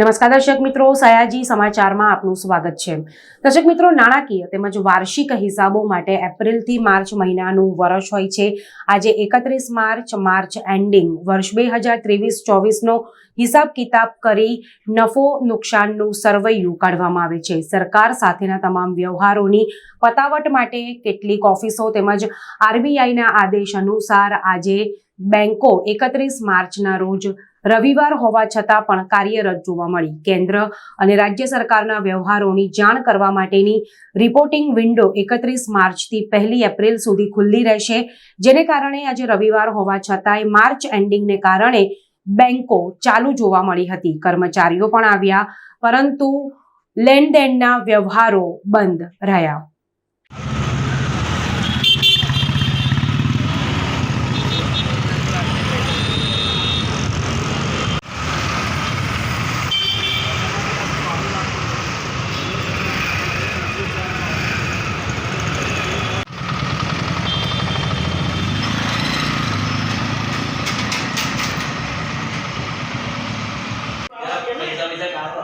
નમસ્કાર દર્શક મિત્રો, સયાજી સમાચારમાં આપનું સ્વાગત છે. દર્શક મિત્રો, નાણાકીય તેમજ વાર્ષિક હિસાબો માટે એપ્રિલથી માર્ચ મહિનાનું વર્ષ હોય છે. આજે એકત્રીસ માર્ચ માર્ચ એન્ડિંગ, વર્ષ બે હજાર ત્રેવીસ ચોવીસનો હિસાબ કિતાબ કરી નફો નુકસાનનું સરવૈયું કાઢવામાં આવે છે. સરકાર સાથેના તમામ વ્યવહારોની પતાવટ માટે કેટલીક ઓફિસો તેમજ આરબીઆઈના આદેશ અનુસાર આજે બેંકો એકત્રીસ માર્ચના રોજ રવિવાર હોવા છતાં પણ કાર્યરત જોવા મળી. કેન્દ્ર અને રાજ્ય સરકારના વ્યવહારોની જાણ કરવા માટેની રિપોર્ટિંગ વિન્ડો એકત્રીસ માર્ચથી પહેલી એપ્રિલ સુધી ખુલ્લી રહેશે, જેને કારણે આજે રવિવાર હોવા છતાંય માર્ચ એન્ડિંગને કારણે બેંકો ચાલુ જોવા મળી હતી. કર્મચારીઓ પણ આવ્યા, પરંતુ લેણદેણના વ્યવહારો બંધ રહ્યા.